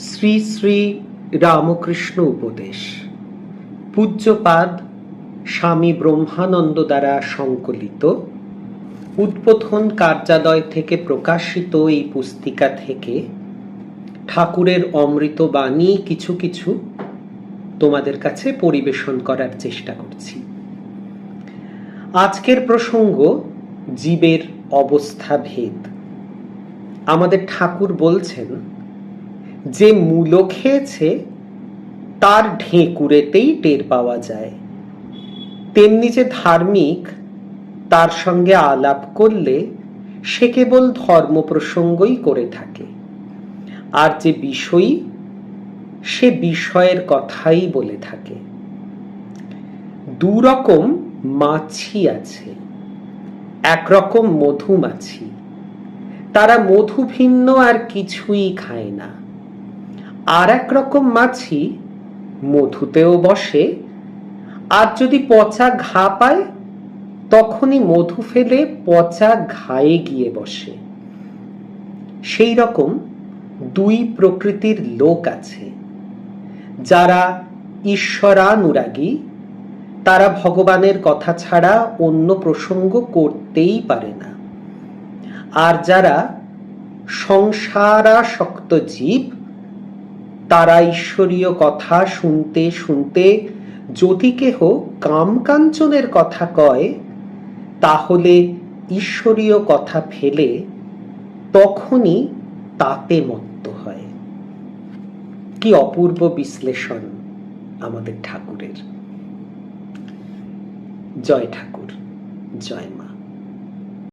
শ্রী শ্রী রামকৃষ্ণ উপদেশ। পূজ্যপাদ স্বামী ব্রহ্মানন্দ দ্বারা সংকলিত। উদ্বোধন কার্যালয় থেকে প্রকাশিত এই পুস্তিকা থেকে ঠাকুরের অমৃত বাণী কিছু কিছু তোমাদের কাছে পরিবেশন করার চেষ্টা করছি। আজকের প্রসঙ্গ জীবের অবস্থা ভেদ। আমাদের ঠাকুর বলছেন যে মূলো খেয়েছে, তার ঢেঁকুরেতেই টের পাওয়া যায়। তেমনি যে ধার্মিক, তার সঙ্গে আলাপ করলে সে কেবল ধর্ম প্রসঙ্গই করে থাকে। আর যে বিষয়ী, সে বিষয়ের কথাই বলে থাকে। দু রকম মাছি আছে, একরকম মধুমাছি। তারা মধু ভিন্ন আর কিছুই খায় না। আর এক রকম মাছি মধুতেও বসে। আর যদি পচা ঘা পায়, তখনই মধু ফেলে পচা ঘায়ে গিয়ে বসে। সেই রকম দুই প্রকৃতির লোক আছে। যারা ঈশ্বরানুরাগী, তারা ভগবানের কথা ছাড়া অন্য প্রসঙ্গ করতেই পারে না। আর যারা সংসারাসক্ত জীব তারা ঈশ্বরীয় কথা শুনতে শুনতে যদি কেহ কামকাঞ্চনের কথা কয়, তাহলে ঈশ্বরীয় কথা ফেলে তখনই তাতে মত্ত হয়। কি অপূর্ব বিশ্লেষণ আমাদের ঠাকুরের। জয় ঠাকুর, জয় মা।